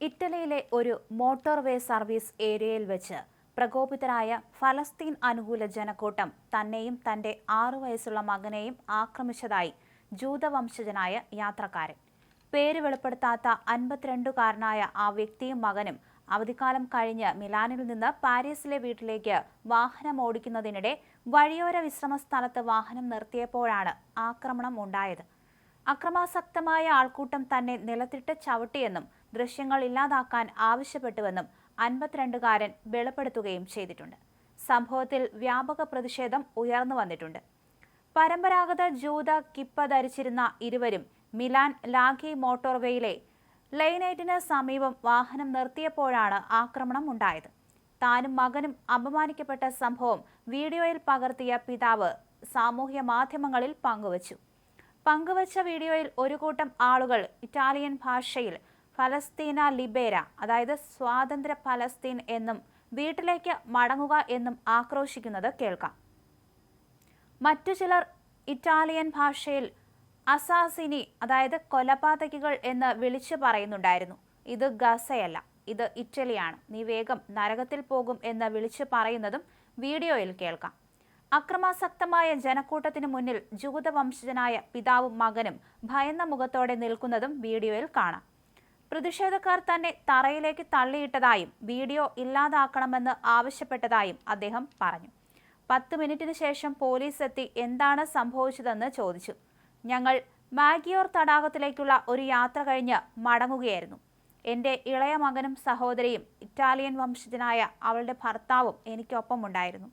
ഇറ്റലിയിലെ ഒരു motorway service ഏരിയയിൽ വെച്ച് പ്രകോപിതരായ ഫലസ്തീൻ അനുകൂല ജനക്കൂട്ടം തന്നെയും തന്റെ ആറു വയസ്സുള്ള മകനെയും ആക്രമിച്ചതായി ജൂതവംശജനായ യാത്രക്കാരൻ. പേര് വെളിപ്പെടുത്താത്ത അൻപത്തിരണ്ടുകാരനായ ആ വ്യക്തിയും മകനും അവധിക്കാലം കഴിഞ്ഞ് മിലാനിൽ നിന്ന് പാരീസിലെ വീട്ടിലേക്ക് വാഹനം ഓടിക്കുന്നതിനിടെ വഴിയോര വിശ്രമ സ്ഥലത്ത് വാഹനം നിർത്തിയപ്പോഴാണ് ആക്രമണം ഉണ്ടായത്. അക്രമാസക്തമായ ആൾക്കൂട്ടം തന്നെ നിലത്തിട്ട് ചവിട്ടിയെന്നും ദൃശ്യങ്ങൾ ഇല്ലാതാക്കാൻ ആവശ്യപ്പെട്ടുവെന്നും അൻപത്തിരണ്ടുകാരൻ വെളിപ്പെടുത്തുകയും ചെയ്തിട്ടുണ്ട്. സംഭവത്തിൽ വ്യാപക പ്രതിഷേധം ഉയർന്നു വന്നിട്ടുണ്ട്. പരമ്പരാഗത ജൂത കിപ്പ ധരിച്ചിരുന്ന ഇരുവരും മിലാൻ ലാഗി മോട്ടോർവേയിലെ ലൈനൈറ്റിന് സമീപം വാഹനം നിർത്തിയപ്പോഴാണ് ആക്രമണം ഉണ്ടായത്. താനും മകനും അപമാനിക്കപ്പെട്ട സംഭവം വീഡിയോയിൽ പകർത്തിയ പിതാവ് സാമൂഹ്യ മാധ്യമങ്ങളിൽ പങ്കുവച്ചു. പങ്കുവച്ച വീഡിയോയിൽ ഒരു കൂട്ടം ആളുകൾ ഇറ്റാലിയൻ ഭാഷയിൽ ഫലസ്തീന ലിബേര അതായത് സ്വാതന്ത്ര്യ ഫലസ്തീൻ എന്നും വീട്ടിലേക്ക് മടങ്ങുക എന്നും ആക്രോശിക്കുന്നത് കേൾക്കാം. മറ്റു ചിലർ ഇറ്റാലിയൻ ഭാഷയിൽ അസാസിനി അതായത് കൊലപാതകികൾ എന്ന് വിളിച്ചു പറയുന്നുണ്ടായിരുന്നു. ഇത് ഗസയല്ല ഇത് ഇറ്റലിയാണ്. നീ വേഗം നരകത്തിൽ പോകും എന്ന് വിളിച്ചു പറയുന്നതും വീഡിയോയിൽ കേൾക്കാം. അക്രമാസക്തമായ ജനക്കൂട്ടത്തിനു മുന്നിൽ ജൂതവംശജനായ പിതാവും മകനും ഭയന്ന മുഖത്തോടെ നിൽക്കുന്നതും വീഡിയോയിൽ കാണാം. പ്രതിഷേധക്കാർ തന്നെ തറയിലേക്ക് തള്ളിയിട്ടതായും വീഡിയോ ഇല്ലാതാക്കണമെന്ന് ആവശ്യപ്പെട്ടതായും അദ്ദേഹം പറഞ്ഞു. പത്ത് മിനിറ്റിന് ശേഷം പോലീസ് എത്തി എന്താണ് സംഭവിച്ചതെന്ന് ചോദിച്ചു. ഞങ്ങൾ മാഗിയോർ തടാകത്തിലേക്കുള്ള ഒരു യാത്ര കഴിഞ്ഞ് മടങ്ങുകയായിരുന്നു. എന്റെ ഇളയ മകനും സഹോദരിയും ഇറ്റാലിയൻ വംശജനായ അവളുടെ ഭർത്താവും എനിക്കൊപ്പം ഉണ്ടായിരുന്നു.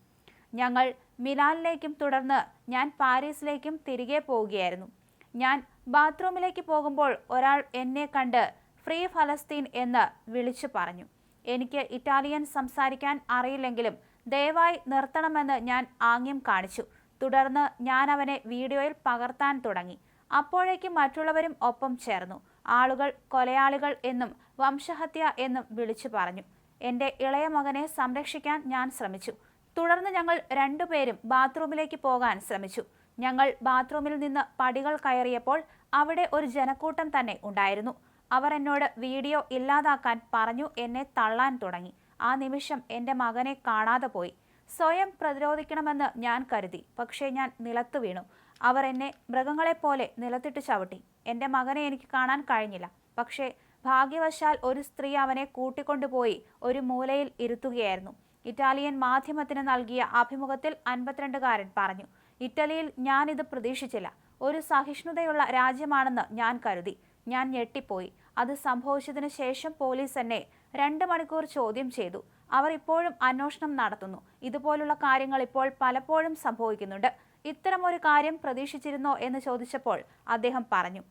ഞങ്ങൾ മിലാനിലേക്കും തുടർന്ന് ഞാൻ പാരീസിലേക്കും തിരികെ പോവുകയായിരുന്നു. ഞാൻ ബാത്റൂമിലേക്ക് പോകുമ്പോൾ ഒരാൾ എന്നെ കണ്ട് ഫ്രീ ഫലസ്തീൻ എന്ന് വിളിച്ചു പറഞ്ഞു. എനിക്ക് ഇറ്റാലിയൻ സംസാരിക്കാൻ അറിയില്ലെങ്കിലും ദയവായി നിർത്തണമെന്ന് ഞാൻ ആംഗ്യം കാണിച്ചു. തുടർന്ന് ഞാൻ അവനെ വീഡിയോയിൽ പകർത്താൻ തുടങ്ങി. അപ്പോഴേക്കും മറ്റുള്ളവരും ഒപ്പം ചേർന്നു. ആളുകൾ കൊലയാളികൾ എന്നും വംശഹത്യ എന്നും വിളിച്ചു പറഞ്ഞു. എന്റെ ഇളയ മകനെ സംരക്ഷിക്കാൻ ഞാൻ ശ്രമിച്ചു. തുടർന്ന് ഞങ്ങൾ രണ്ടുപേരും ബാത്റൂമിലേക്ക് പോകാൻ ശ്രമിച്ചു. ഞങ്ങൾ ബാത്റൂമിൽ നിന്ന് പടികൾ കയറിയപ്പോൾ അവിടെ ഒരു ജനക്കൂട്ടം തന്നെ ഉണ്ടായിരുന്നു. അവർ എന്നോട് വീഡിയോ ഇല്ലാതാക്കാൻ പറഞ്ഞു എന്നെ തള്ളാൻ തുടങ്ങി. ആ നിമിഷം എന്റെ മകനെ കാണാതെ പോയി. സ്വയം പ്രതിരോധിക്കണമെന്ന് ഞാൻ കരുതി. പക്ഷേ ഞാൻ നിലത്തു വീണു. അവർ എന്നെ മൃഗങ്ങളെപ്പോലെ നിലത്തിട്ട് ചവിട്ടി. എന്റെ മകനെ എനിക്ക് കാണാൻ കഴിഞ്ഞില്ല. പക്ഷേ ഭാഗ്യവശാൽ ഒരു സ്ത്രീ അവനെ കൂട്ടിക്കൊണ്ടുപോയി ഒരു മൂലയിൽ ഇരുത്തുകയായിരുന്നു. ഇറ്റാലിയൻ മാധ്യമത്തിന് നൽകിയ അഭിമുഖത്തിൽ അൻപത്തിരണ്ടുകാരൻ പറഞ്ഞു ഇറ്റലിയിൽ ഞാനിത് പ്രതീക്ഷിച്ചില്ല. ഒരു സഹിഷ്ണുതയുള്ള രാജ്യമാണെന്ന് ഞാൻ കരുതി. ഞാൻ ഞെട്ടിപ്പോയി. അത് സംഭവിച്ചതിന് ശേഷം പോലീസ് എന്നെ രണ്ട് മണിക്കൂർ ചോദ്യം ചെയ്തു. അവർ ഇപ്പോഴും അന്വേഷണം നടത്തുന്നു. ഇതുപോലുള്ള കാര്യങ്ങൾ ഇപ്പോൾ പലപ്പോഴും സംഭവിക്കുന്നുണ്ട്. ഇത്തരമൊരു കാര്യം പ്രതീക്ഷിച്ചിരുന്നോ എന്ന് ചോദിച്ചപ്പോൾ അദ്ദേഹം പറഞ്ഞു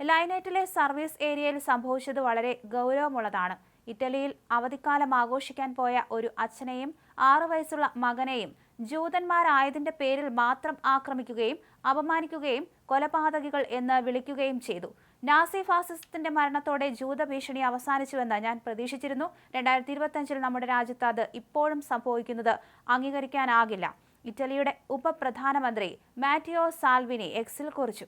ലൈനൈറ്റിലെ സർവീസ് ഏരിയയിൽ സംഭവിച്ചത് വളരെ ഗൗരവമുള്ളതാണ്. ഇറ്റലിയിൽ അവധിക്കാലം ആഘോഷിക്കാൻ പോയ ഒരു അച്ഛനെയും ആറു വയസ്സുള്ള മകനെയും ജൂതന്മാരായതിന്റെ പേരിൽ മാത്രം ആക്രമിക്കുകയും അപമാനിക്കുകയും കൊലപാതകികൾ എന്ന് വിളിക്കുകയും ചെയ്തു. നാസി ഫാസിസത്തിന്റെ മരണത്തോടെ ജൂത ഭീഷണി അവസാനിച്ചുവെന്ന് ഞാൻ പ്രതീക്ഷിച്ചിരുന്നു. രണ്ടായിരത്തി ഇരുപത്തിയഞ്ചിൽ നമ്മുടെ രാജ്യത്ത് അത് ഇപ്പോഴും സംഭവിക്കുന്നത് അംഗീകരിക്കാനാകില്ല. ഇറ്റലിയുടെ ഉപപ്രധാനമന്ത്രി മാറ്റിയോ സാൽവിനി എക്സിൽ കുറിച്ചു.